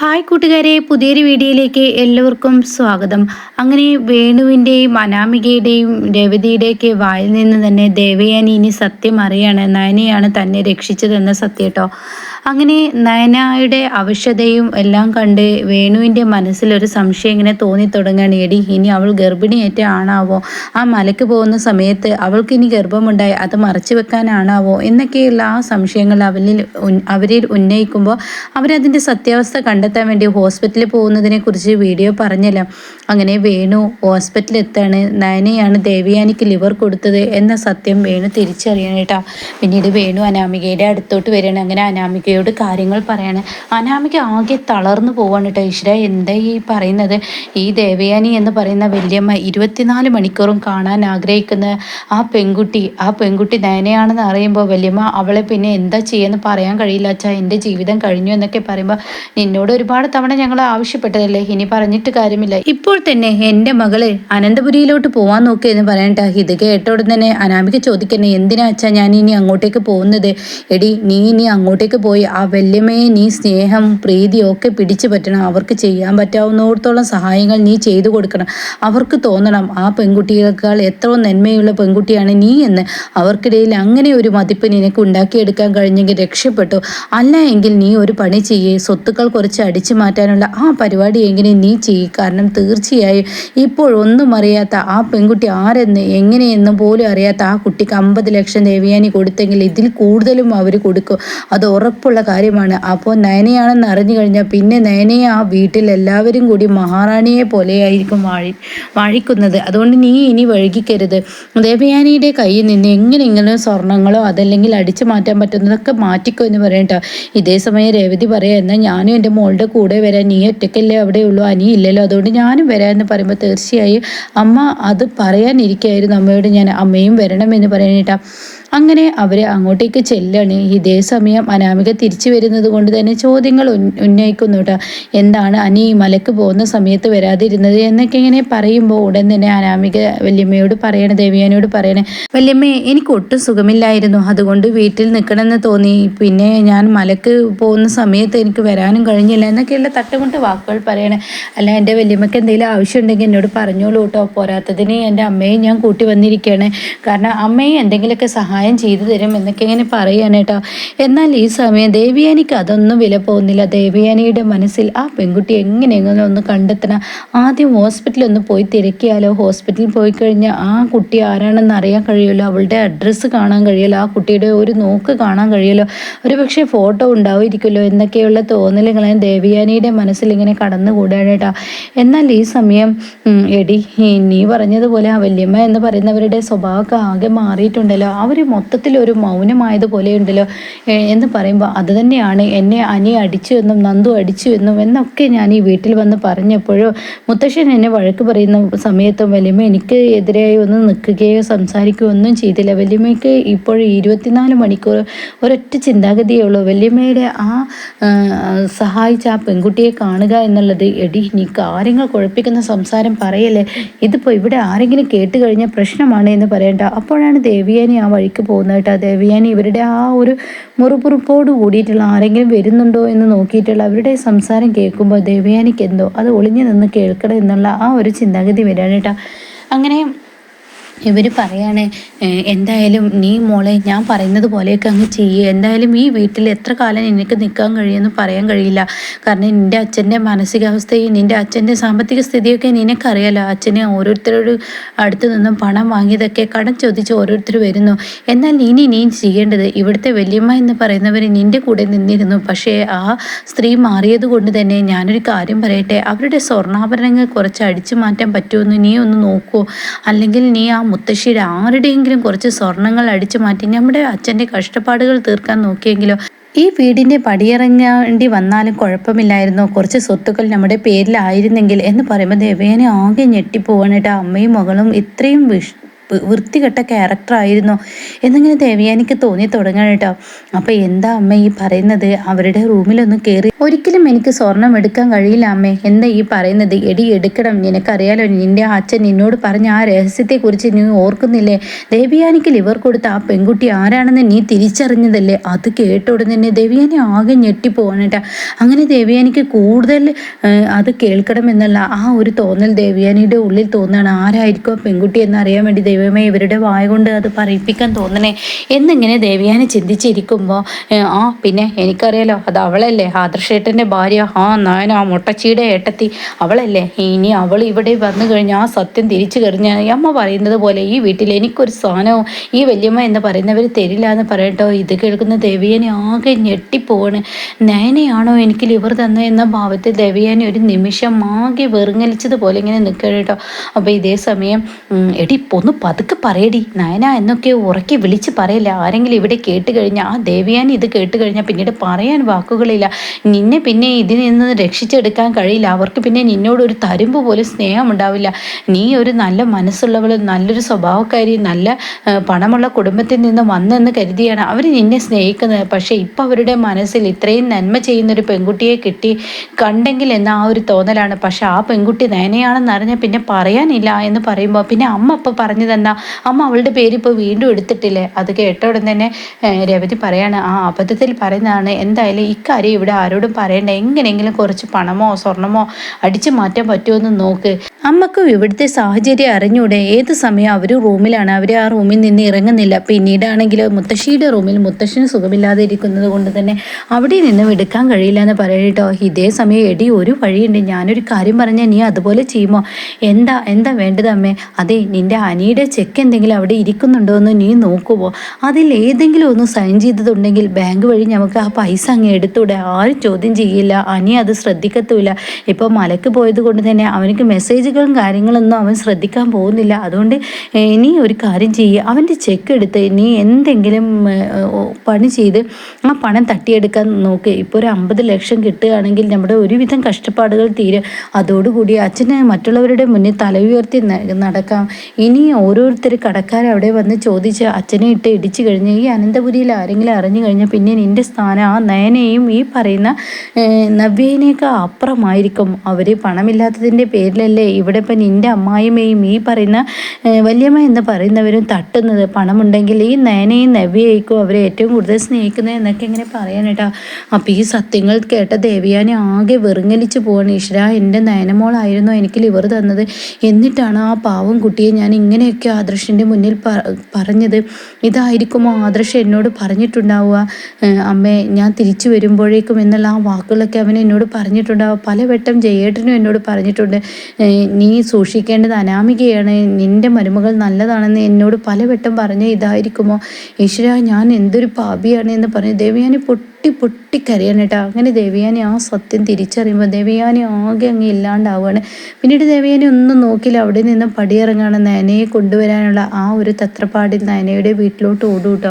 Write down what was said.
Hi കൂട്ടുകാരെ പുതിയൊരു വീഡിയോയിലേക്ക് എല്ലാവർക്കും സ്വാഗതം. അങ്ങനെ വേണുവിന്റെയും അനാമികയുടെയും രവതിയുടെയൊക്കെ വായിൽ നിന്ന് തന്നെ ദേവയാനി ഇനി സത്യം അറിയാണ് നയനയാണ് തന്നെ രക്ഷിച്ചതെന്ന സത്യം കേട്ടോ. അങ്ങനെ നയനയുടെ അവശതയും എല്ലാം കണ്ട് വേണുവിന്റെ മനസ്സിലൊരു സംശയം ഇങ്ങനെ തോന്നി തുടങ്ങുകയാണ് എടി ഇനി അവൾ ഗർഭിണിയേറ്റ ആണാവോ? ആ മലക്ക് പോകുന്ന സമയത്ത് അവൾക്ക് ഇനി ഗർഭമുണ്ടായി അത് മറച്ചു വെക്കാനാണാവോ? എന്നൊക്കെയുള്ള ആ സംശയങ്ങൾ അവരിൽ അവരിൽ ഉന്നയിക്കുമ്പോൾ അവരതിന്റെ സത്യാവസ്ഥ കണ്ടെത്തി കണ്ടെത്താൻ വേണ്ടി ഹോസ്പിറ്റലിൽ പോകുന്നതിനെ കുറിച്ച് വീഡിയോ പറഞ്ഞല്ലോ. അങ്ങനെ വേണു ഹോസ്പിറ്റലിൽ എത്താണ് നയനയാണ് ദേവിയാനിക്ക് ലിവർ കൊടുത്തത് എന്ന സത്യം വേണു തിരിച്ചറിയണം കേട്ടോ. പിന്നീട് വേണു അനാമികയുടെ അടുത്തോട്ട് വരികയാണ്. അങ്ങനെ അനാമികയോട് കാര്യങ്ങൾ പറയാണ്. അനാമിക ആകെ തളർന്നു പോവാണ് കേട്ടോ ഈശ്വര എന്താ ഈ പറയുന്നത്? ഈ ദേവയാനി എന്ന് പറയുന്ന വല്യമ്മ ഇരുപത്തിനാല് മണിക്കൂറും കാണാൻ ആഗ്രഹിക്കുന്ന ആ പെൺകുട്ടി ആ പെൺകുട്ടി നയനയാണെന്ന് അറിയുമ്പോൾ വല്യമ്മ അവളെ പിന്നെ എന്താ ചെയ്യുമെന്ന് പറയാൻ കഴിയില്ല. അച്ഛാ എന്റെ ജീവിതം കഴിഞ്ഞു എന്നൊക്കെ പറയുമ്പോൾ നിന്നോട് ഒരുപാട് തവണ ഞങ്ങൾ ആവശ്യപ്പെട്ടതല്ലേ? ഇനി പറഞ്ഞിട്ട് കാര്യമില്ല. ഇപ്പോൾ തന്നെ എന്റെ മകൾ അനന്തപുരിയിലോട്ട് പോവാൻ നോക്കിയെന്ന് പറയണ്ട ഇത് കേട്ടോടെ തന്നെ അനാമിക ചോദിക്കുന്നത് എന്തിനാ അച്ഛാ ഞാൻ ഇനി അങ്ങോട്ടേക്ക് പോകുന്നത്? എടി നീ ഇനി അങ്ങോട്ടേക്ക് പോയി ആ വല്യമ്മയെ നീ സ്നേഹം പ്രീതിയൊക്കെ പിടിച്ചു പറ്റണം. അവർക്ക് ചെയ്യാൻ പറ്റാവുന്നിടത്തോളം സഹായങ്ങൾ നീ ചെയ്തു കൊടുക്കണം. അവർക്ക് തോന്നണം ആ പെൺകുട്ടികൾക്കാൾ എത്ര നന്മയുള്ള പെൺകുട്ടിയാണ് നീ എന്ന്. അവർക്കിടയിൽ അങ്ങനെ ഒരു മതിപ്പ് നിനക്ക് ഉണ്ടാക്കിയെടുക്കാൻ കഴിഞ്ഞെങ്കിൽ രക്ഷപ്പെട്ടു. അല്ല എങ്കിൽ നീ ഒരു പണി ചെയ്യേ. സ്വത്തുക്കൾ കുറച്ച് അടിച്ചു മാറ്റാനുള്ള ആ പരിപാടി എങ്ങനെ നീ ചെയ്യും? കാരണം തീർച്ചയായും ഇപ്പോൾ ഒന്നും അറിയാത്ത ആ പെൺകുട്ടി ആരെന്ന് എങ്ങനെയെന്നും പോലും അറിയാത്ത ആ കുട്ടിക്ക് അമ്പത് ലക്ഷം ദേവയാനി കൊടുത്തെങ്കിൽ ഇതിൽ കൂടുതലും അവർ കൊടുക്കും. അത് ഉറപ്പുള്ള കാര്യമാണ്. അപ്പോൾ നയനയാണെന്ന് അറിഞ്ഞു കഴിഞ്ഞാൽ പിന്നെ നയനയെ ആ വീട്ടിൽ എല്ലാവരും കൂടി മഹാറാണിയെ പോലെയായിരിക്കും വാഴി വാഴിക്കുന്നത്. അതുകൊണ്ട് നീ ഇനി വഴുകിക്കരുത്. ദേവയാനിയുടെ കയ്യിൽ നിന്ന് എങ്ങനെയെങ്കിലും സ്വർണങ്ങളോ അതല്ലെങ്കിൽ അടിച്ചു മാറ്റാൻ പറ്റുന്നതൊക്കെ മാറ്റിക്കോ എന്ന് പറയട്ടോ ഇതേ സമയം രേവതി പറയാം എന്നാൽ ഞാനും എന്റെ മോളുടെ കൂടെ വരാൻ നീ ഒറ്റയ്ക്കല്ലേ അവിടെ ഉള്ളൂ അനി ഇല്ലല്ലോ. അതുകൊണ്ട് ഞാനും വരാമെന്ന് പറയുമ്പോൾ തീർച്ചയായും അമ്മ അത് പറയാനിരിക്കായിരുന്നു അമ്മയോട് ഞാൻ അമ്മയും വരണമെന്ന് പറയാനിട്ടാ അങ്ങനെ അവരെ അങ്ങോട്ടേക്ക് ചെല്ലാണ്. ഇതേ സമയം അനാമിക തിരിച്ചു വരുന്നത് കൊണ്ട് തന്നെ ചോദ്യങ്ങൾ ഉന്നയിക്കുന്നു കേട്ടോ എന്താണ് അനി മലക്ക് പോകുന്ന സമയത്ത് വരാതിരുന്നത് എന്നൊക്കെ ഇങ്ങനെ പറയുമ്പോൾ ഉടൻ തന്നെ അനാമിക വല്യമ്മയോട് പറയണേ ദേവിയാനോട് പറയണേ വല്യമ്മേ എനിക്ക് ഒട്ടും സുഖമില്ലായിരുന്നു. അതുകൊണ്ട് വീട്ടിൽ നിൽക്കണമെന്ന് തോന്നി. പിന്നെ ഞാൻ മലക്ക് പോകുന്ന സമയത്ത് എനിക്ക് വരാനും കഴിഞ്ഞില്ല എന്നൊക്കെയുള്ള തട്ടുമുട്ട് വാക്കുകൾ പറയണേ. അല്ല എന്റെ വല്യമ്മക്ക് എന്തെങ്കിലും ആവശ്യം ഉണ്ടെങ്കിൽ എന്നോട് പറഞ്ഞോളൂ കേട്ടോ പോരാത്തതിന് എന്റെ അമ്മയെ ഞാൻ കൂട്ടി വന്നിരിക്കുകയാണ് കാരണം അമ്മയെ എന്തെങ്കിലുമൊക്കെ സഹായം സഹായം ചെയ്തു തരും എന്നൊക്കെ ഇങ്ങനെ പറയാനേട്ടോ. എന്നാൽ ഈ സമയം ദേവിയാനിക്ക് അതൊന്നും വില പോകുന്നില്ല. ദേവിയാനിയുടെ മനസ്സിൽ ആ പെൺകുട്ടി എങ്ങനെയെങ്കിലും ഒന്ന് കണ്ടെത്തണം. ആദ്യം ഹോസ്പിറ്റലിൽ ഒന്ന് പോയി തിരക്കിയാലോ? ഹോസ്പിറ്റലിൽ പോയി കഴിഞ്ഞാൽ ആ കുട്ടി ആരാണെന്ന് അറിയാൻ കഴിയുമല്ലോ? അവളുടെ അഡ്രസ്സ് കാണാൻ കഴിയുമല്ലോ? ആ കുട്ടിയുടെ ഒരു നോക്ക് കാണാൻ കഴിയുമല്ലോ? ഒരു പക്ഷേ ഫോട്ടോ ഉണ്ടാവുമായിരിക്കുമല്ലോ എന്നൊക്കെയുള്ള തോന്നലുകളെ ദേവിയാനിയുടെ മനസ്സിൽ ഇങ്ങനെ കടന്നുകൂടാണ് എന്നാൽ ഈ സമയം എടി നീ പറഞ്ഞതുപോലെ ആ വല്യമ്മ എന്ന് പറയുന്നവരുടെ സ്വഭാവമൊക്കെ ആകെ മാറിയിട്ടുണ്ടല്ലോ. അവർ മൊത്തത്തിൽ ഒരു മൗനമായത് പോലെയുണ്ടല്ലോ എന്ന് പറയുമ്പോൾ അത് തന്നെയാണ് എന്നെ അനി അടിച്ചു എന്നും നന്ദു അടിച്ചു എന്നും എന്നൊക്കെ ഞാൻ ഈ വീട്ടിൽ വന്ന് പറഞ്ഞപ്പോഴോ മുത്തശ്ശൻ എന്നെ വഴക്ക് പറയുന്ന സമയത്തും വലിയമ്മ എനിക്ക് എതിരായി ഒന്ന് നിൽക്കുകയോ സംസാരിക്കുകയോ ഒന്നും ചെയ്തില്ല. വലിയമ്മയ്ക്ക് ഇപ്പോൾ ഇരുപത്തിനാല് മണിക്കൂർ ഒരൊറ്റ ചിന്താഗതിയേ ഉള്ളൂ. വലിയമ്മയുടെ ആ സഹായിച്ച ആ പെൺകുട്ടിയെ കാണുക എന്നുള്ളത് എടി നീ കാര്യങ്ങൾ കുഴപ്പിക്കുന്ന സംസാരം പറയല്ലേ? ഇതിപ്പോൾ ഇവിടെ ആരെങ്കിലും കേട്ട് കഴിഞ്ഞാൽ പ്രശ്നമാണ് എന്ന് പറയണ്ട. അപ്പോഴാണ് ദേവിയാനി ആ വഴിക്ക് വീട്ടിലേക്ക് പോകുന്നത് കേട്ടോ ദേവിയാനി ഇവരുടെ ആ ഒരു മുറുപുറുപ്പോട് കൂടിയിട്ടുള്ള ആരെങ്കിലും വരുന്നുണ്ടോ എന്ന് നോക്കിയിട്ടുള്ള അവരുടെ സംസാരം കേൾക്കുമ്പോൾ ദേവയാനിക്ക് എന്തോ അത് ഒളിഞ്ഞു നിന്ന് കേൾക്കണം എന്നുള്ള ആ ഒരു ചിന്താഗതി വരികയാണ് കേട്ടോ അങ്ങനെ ഇവർ പറയാണ് എന്തായാലും നീ മോളെ ഞാൻ പറയുന്നത് പോലെയൊക്കെ അങ്ങ് ചെയ്യുക എന്തായാലും ഈ വീട്ടിൽ എത്ര കാലം എനിക്ക് നിൽക്കാൻ കഴിയുമെന്ന് പറയാൻ കഴിയില്ല. കാരണം നിന്റെ അച്ഛന്റെ മാനസികാവസ്ഥയും നിന്റെ അച്ഛന്റെ സാമ്പത്തിക സ്ഥിതിയൊക്കെ നിനക്കറിയാലോ. അച്ഛനെ ഓരോരുത്തരോട് അടുത്ത് നിന്നും പണം വാങ്ങിയതൊക്കെ കടം ചോദിച്ച് ഓരോരുത്തർ വരുന്നു. എന്നാൽ ഇനി നീ ചെയ്യേണ്ടത് ഇവിടുത്തെ വല്യമ്മ എന്ന് പറയുന്നവർ നിന്റെ കൂടെ നിന്നിരുന്നു. പക്ഷേ ആ സ്ത്രീ മാറിയത് കൊണ്ട് തന്നെ ഞാനൊരു കാര്യം പറയട്ടെ. അവരുടെ സ്വർണാഭരണങ്ങൾ കുറച്ച് അടിച്ചു മാറ്റാൻ പറ്റുമെന്ന് നീ ഒന്ന് നോക്കൂ. അല്ലെങ്കിൽ നീ ആ മുത്തശ്ശിയുടെ ആരുടെയെങ്കിലും കുറച്ച് സ്വർണങ്ങൾ അടിച്ചു മാറ്റി നമ്മുടെ അച്ഛന്റെ കഷ്ടപ്പാടുകൾ തീർക്കാൻ നോക്കിയെങ്കിലോ? ഈ വീടിന്റെ പടിയിറങ്ങേണ്ടി വന്നാലും കുഴപ്പമില്ലായിരുന്നു. കുറച്ച് സ്വത്തുക്കൾ നമ്മുടെ പേരിലായിരുന്നെങ്കിൽ എന്ന് പറയുമ്പോൾ ദേവേനെ ആകെ ഞെട്ടിപ്പോവാണ് കേട്ടോ. അമ്മയും മകളും ഇത്രയും വിഷ് വൃത്തികെട്ട ക്യാരക്ടറായിരുന്നു എന്നിങ്ങനെ ദേവയാനിക്ക് തോന്നി തുടങ്ങണം കേട്ടോ അപ്പോൾ എന്താ അമ്മ ഈ പറയുന്നത്? അവരുടെ റൂമിലൊന്ന് കയറി ഒരിക്കലും എനിക്ക് സ്വർണം എടുക്കാൻ കഴിയില്ല അമ്മേ. എന്താ ഈ പറയുന്നത്? എടി എടുക്കണം. നിനക്കറിയാലോ നിന്റെ അച്ഛൻ നിന്നോട് പറഞ്ഞ ആ രഹസ്യത്തെക്കുറിച്ച് നീ ഓർക്കുന്നില്ലേ? ദേവിയാനിക്ക് ലിവർ കൊടുത്ത ആ പെൺകുട്ടി ആരാണെന്ന് നീ തിരിച്ചറിഞ്ഞതല്ലേ? അത് കേട്ട ഉടനെ തന്നെ ദേവിയാനി ആകെ ഞെട്ടിപ്പോവാനേട്ടാ അങ്ങനെ ദേവിയാനിക്ക് കൂടുതൽ അത് കേൾക്കണമെന്നുള്ള ആ ഒരു തോന്നൽ ദേവിയാനിയുടെ ഉള്ളിൽ തോന്നുകയാണ് ആരായിരിക്കും ആ പെൺകുട്ടി എന്നറിയാൻ വേണ്ടി ദൈവമേ ഇവരുടെ വായ കൊണ്ട് അത് പറയിപ്പിക്കാൻ തോന്നണേ. എന്നിങ്ങനെ ദേവിയാനെ ചിന്തിച്ചിരിക്കുമ്പോൾ ആ പിന്നെ എനിക്കറിയാലോ അത് അവളല്ലേ ആദർശേട്ടന്റെ ഭാര്യ. ആ നായന ആ മുട്ടച്ചിയുടെ ഏട്ടത്തി അവളല്ലേ. ഇനി അവൾ ഇവിടെ വന്നു കഴിഞ്ഞാൽ ആ സത്യം തിരിച്ചു കഴിഞ്ഞാൽ അമ്മ പറയുന്നത് പോലെ ഈ വീട്ടിൽ എനിക്കൊരു സാധനവും ഈ വല്യമ്മ എന്ന് പറയുന്നവർ തരില്ല എന്ന് പറയട്ടോ. ഇത് കേൾക്കുന്ന ദേവിയനെ ആകെ ഞെട്ടിപ്പോവാണ്. നയനയാണോ എനിക്ക് ലിവർ തന്നെ എന്ന ഭാവത്തിൽ ദേവിയാനെ ഒരു നിമിഷം ആകെ വെറുങ്ങലിച്ചതുപോലെ ഇങ്ങനെ നിൽക്കണം കേട്ടോ. അപ്പോൾ ഇതേ സമയം എടി ഒന്ന് പതുക്കെ പറയടി. നയന എന്നൊക്കെ ഉറക്കി വിളിച്ച് പറയില്ല. ആരെങ്കിലും ഇവിടെ കേട്ട് കഴിഞ്ഞാൽ ആ ദേവിയാൻ ഇത് കേട്ട് കഴിഞ്ഞാൽ പിന്നീട് പറയാൻ വാക്കുകളില്ല. നിന്നെ പിന്നെ ഇതിൽ നിന്ന് രക്ഷിച്ചെടുക്കാൻ കഴിയില്ല. അവർക്ക് പിന്നെ നിന്നോട് ഒരു തരുമ്പ് പോലും സ്നേഹം ഉണ്ടാവില്ല നീ ഒരു നല്ല മനസ്സുള്ളവൾ നല്ലൊരു സ്വഭാവക്കാരി നല്ല പണമുള്ള കുടുംബത്തിൽ നിന്ന് വന്നെന്ന് കരുതിയാണ് അവർ നിന്നെ സ്നേഹിക്കുന്നത്. പക്ഷേ ഇപ്പം അവരുടെ മനസ്സിൽ ഇത്രയും നന്മ ചെയ്യുന്നൊരു പെൺകുട്ടിയെ കിട്ടി കണ്ടെങ്കിൽ എന്ന ആ ഒരു തോന്നലാണ്. പക്ഷേ ആ പെൺകുട്ടി നയനയാണെന്ന് അറിഞ്ഞാൽ പിന്നെ പറയാനില്ല എന്ന് പറയുമ്പോൾ പിന്നെ അമ്മ ഇപ്പോൾ പറഞ്ഞതെന്താ അമ്മ അവളുടെ പേര് ഇപ്പോൾ വീണ്ടും എടുത്തിട്ടില്ലേ? അത് കേട്ട ഉടൻ തന്നെ രവതി പറയാണ് ആ അബദ്ധത്തിൽ പറയുന്നതാണ്. എന്തായാലും ഇക്കാര്യം ഇവിടെ ആരോടും പറയണ്ട. എങ്ങനെയെങ്കിലും കുറച്ച് പണമോ സ്വർണമോ അടിച്ചു മാറ്റാൻ പറ്റുമോ എന്ന് നോക്ക്. അമ്മക്കും ഇവിടുത്തെ സാഹചര്യം അറിഞ്ഞൂടെ. ഏത് സമയം അവർ റൂമിലാണ്. അവർ ആ റൂമിൽ നിന്ന് ഇറങ്ങുന്നില്ല. പിന്നീടാണെങ്കിൽ മുത്തശ്ശിയുടെ റൂമിൽ മുത്തശ്ശിന് സുഖമില്ലാതെ ഇരിക്കുന്നത് കൊണ്ട് തന്നെ അവിടെ നിന്നും എടുക്കാൻ കഴിയില്ല എന്ന് പറയട്ടോ ഇതേ സമയം എടി ഒരു വഴിയുണ്ട്. ഞാനൊരു കാര്യം പറഞ്ഞാൽ നീ അതുപോലെ ചെയ്യുമോ? എന്താ? എന്താ വേണ്ടത് അമ്മേ? അതെ നിന്റെ അനിയുടെ ചെക്ക് എന്തെങ്കിലും അവിടെ ഇരിക്കുന്നുണ്ടോ എന്ന് നീ നോക്കുമോ അതിൽ ഏതെങ്കിലും ഒന്ന് സൈൻ ചെയ്തിട്ടുണ്ടെങ്കിൽ ബാങ്ക് വഴി നമുക്ക് ആ പൈസ അങ്ങ് എടുത്തൂടെ ആരും ചോദ്യം ചെയ്യില്ല. അനി അത് ശ്രദ്ധിക്കത്തുമില്ല. ഇപ്പോൾ മലക്ക് പോയത് കൊണ്ട് തന്നെ അവനക്ക് മെസ്സേജുകളും കാര്യങ്ങളൊന്നും അവൻ ശ്രദ്ധിക്കാൻ പോകുന്നില്ല. അതുകൊണ്ട് ഇനി ഒരു കാര്യം ചെയ്യുക അവന്റെ ചെക്ക് എടുത്ത് നീ എന്തെങ്കിലും പണി ചെയ്ത് ആ പണം തട്ടിയെടുക്കാൻ നോക്ക്. ഇപ്പോൾ ഒരു അമ്പത് ലക്ഷം കിട്ടുകയാണെങ്കിൽ നമ്മുടെ ഒരുവിധം കഷ്ടപ്പാടുകൾ തീരെ. അതോടുകൂടി അച്ഛന് മറ്റുള്ളവരുടെ മുന്നിൽ തല ഉയർത്തി നടക്കാം. ഇനി ഓരോരുത്തർ കടക്കാർ അവിടെ വന്ന് ചോദിച്ച് അച്ഛനെ ഇട്ട് ഇടിച്ചു കഴിഞ്ഞ് ഈ അനന്തപുരിയിൽ ആരെങ്കിലും അറിഞ്ഞു കഴിഞ്ഞാൽ പിന്നെ നിന്റെ സ്ഥാനം ആ നയനെയും ഈ പറയുന്ന നവ്യേനെയൊക്കെ അപ്പുറമായിരിക്കും. അവർ പണമില്ലാത്തതിന്റെ പേരിലല്ലേ ഇവിടെ ഇപ്പം നിന്റെ അമ്മായിമ്മയും ഈ പറയുന്ന വല്യമ്മ എന്ന് പറയുന്നവരും തട്ടുന്നത്. പണമുണ്ടെങ്കിൽ ഈ നയനയും നവ്യയേക്കും അവരെ ഏറ്റവും കൂടുതൽ സ്നേഹിക്കുന്നത് എന്നൊക്കെ ഇങ്ങനെ പറയാനേട്ടാ. അപ്പോൾ ഈ സത്യങ്ങൾ കേട്ട ദേവിയാനെ ആകെ വെറുങ്ങലിച്ച് പോവാണ്. ഈശ്വര എന്റെ നയനമോളായിരുന്നു എനിക്ക് ലിവർ തന്നത്. എന്നിട്ടാണ് ആ പാവം കുട്ടിയെ ഞാൻ ഇങ്ങനെയൊക്കെ ആദർശിന്റെ മുന്നിൽ പറഞ്ഞത് ഇതായിരിക്കുമോ? ആദർശ് എന്നോട് പറഞ്ഞിട്ടുണ്ടാവുക. അമ്മേ ഞാൻ തിരിച്ചു വരുമ്പോഴേക്കും എന്നുള്ള ആ വാക്കുകളൊക്കെ അവൻ എന്നോട് പറഞ്ഞിട്ടുണ്ടാവുക. പലവട്ടം ജയേട്ടനും എന്നോട് പറഞ്ഞിട്ടുണ്ട്. നീ സൂക്ഷിക്കേണ്ടത് അനാമികയാണ്. നിന്റെ മരുമകൾ നല്ലതാണെന്ന് എന്നോട് പലവട്ടം പറഞ്ഞ ഇതായിരിക്കുമോ? ഈശ്വര ഞാൻ എന്തൊരു പാപിയാണ് എന്ന് പറഞ്ഞു ദേവിയാനി പൊട്ടി പൊട്ടി പൊട്ടി കരയാണ് കേട്ടോ അങ്ങനെ ദേവയാനി ആ സത്യം തിരിച്ചറിയുമ്പോൾ ദേവയാനി ആകെ അങ്ങ് ഇല്ലാണ്ടാവുകയാണ് പിന്നീട് ദേവയാനി ഒന്നും നോക്കില്ല. അവിടെ നിന്ന് പടിയിറങ്ങാണ് നയനയെ കൊണ്ടുവരാനുള്ള ആ ഒരു തത്രപ്പാടിൽ നയനയുടെ വീട്ടിലോട്ട് ഓടും